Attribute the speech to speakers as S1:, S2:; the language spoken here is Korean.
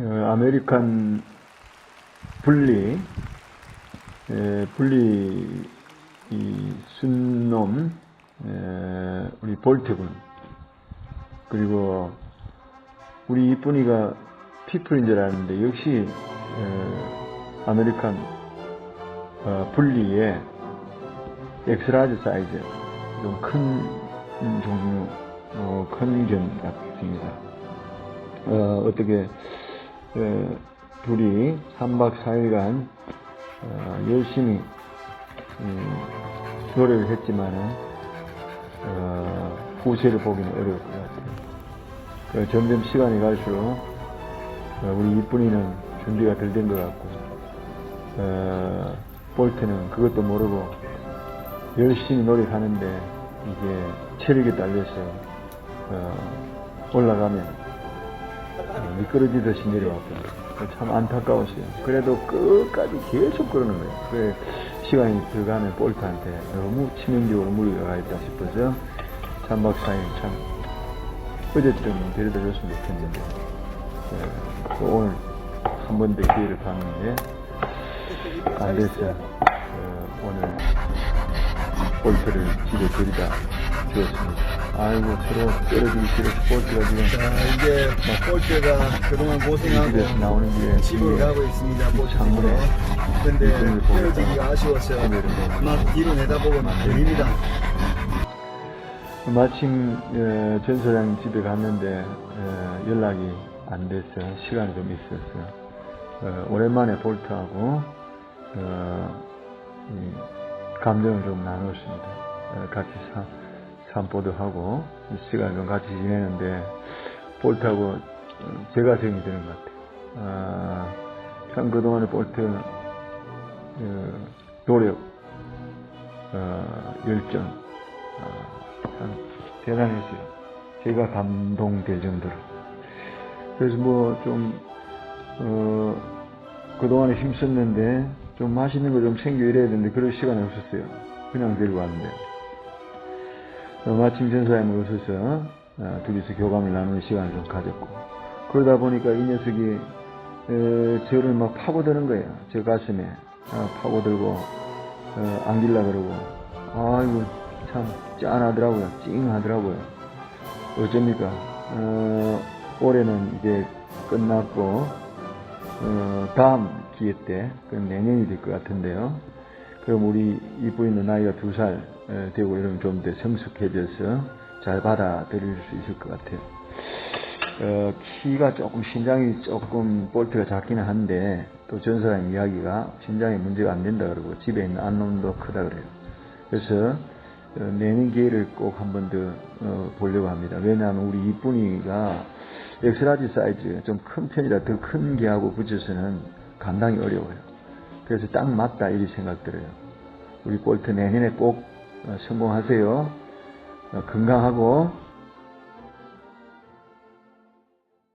S1: 어, 아메리칸 분리, 에, 분리, 이, 순놈, 에, 우리 볼트군. 그리고, 우리 이쁜이가 피플인 줄 알았는데, 역시, 에, 아메리칸, 어, 분리의 엑스라지 사이즈, 좀 큰 종류, 어, 컨견 같습니다. 어, 어떻게, 에, 둘이 3박 4일간 어, 열심히 음, 노래를 했지만은 어, 후세를 보기는 어려울 것 같아요. 그 점점 시간이 갈수록 어, 우리 이쁜이는 준비가 덜 된 것 같고 어, 볼트는 그것도 모르고 열심히 노력하는데 이게 체력이 딸려서 어, 올라가면 어, 미끄러지듯이 내려왔거든요. 참 안타까웠어요. 그래도 끝까지 계속 그러는 거예요. 그래 시간이 들어가면 볼트한테 너무 치명적으로 무리가 가 있다 싶어서 3박 4일 참 어제쯤 데려다 줬으면 좋겠는데 예, 또 오늘 한 번 더 기회를 봤는데 안 됐어요. 어, 오늘 볼트를 집에 데려다 주었습니다. 아이고 서로 떨어지기 싫어서 볼트가 지금
S2: 자, 이제 볼트가 그동안 고생하고
S1: 나오는 길에
S2: 집으로
S1: 뒤에
S2: 가고 있습니다. 볼트
S1: 창문에
S2: 집으로. 근데
S1: 보니까
S2: 헤어지기가 아쉬워서
S1: 집에를 보면
S2: 막 뒤로 내다보고 들립니다.
S1: 마침 어, 전 소장 집에 갔는데 어, 연락이 안 돼서 시간이 좀 있었어요. 어, 오랜만에 볼트하고 어, 이 감정을 좀 나눴습니다. 어, 같이 사, 산보도 하고 시간을 좀 같이 지내는데 볼트하고 어, 제가 정이 되는 것 같아요. 아, 참 그동안에 볼트 어, 노력, 어, 열정 아, 참 대단했어요. 제가 감동될 정도로. 그래서 뭐 좀, 어, 그동안에 힘썼는데 좀 맛있는 거 좀 챙겨 이래야 되는데 그럴 시간이 없었어요. 그냥 데리고 왔는데. 어, 마침 전사님을 오셔서 어, 둘이서 교감을 나누는 시간을 좀 가졌고 그러다 보니까 이 녀석이 에, 저를 막 파고드는 거예요. 제 가슴에 어, 파고들고 어, 안길라 그러고 아이고 참 짠하더라고요. 찡하더라고요. 어쩝니까? 어, 올해는 이제 끝났고 어, 다음 기회 때, 그 내년이 될 것 같은데요. 그럼 우리 이부인의 나이가 두 살 되고 이러면 좀 더 성숙해져서 잘 받아들일 수 있을 것 같아요. 어, 키가 조금 신장이 조금 볼트가 작기는 한데 또 전 사람 이야기가 신장에 문제가 안 된다 그러고 집에 있는 안놈도 크다 그래요. 그래서 어, 내는 기회를 꼭 한 번 더 어, 보려고 합니다. 왜냐하면 우리 이쁜이가 엑스라지 사이즈 좀 큰 편이라 더 큰 개하고 붙여서는 감당이 어려워요. 그래서 딱 맞다 이리 생각 들어요. 우리 볼트 내년에 꼭 어, 성공하세요. 어, 건강하고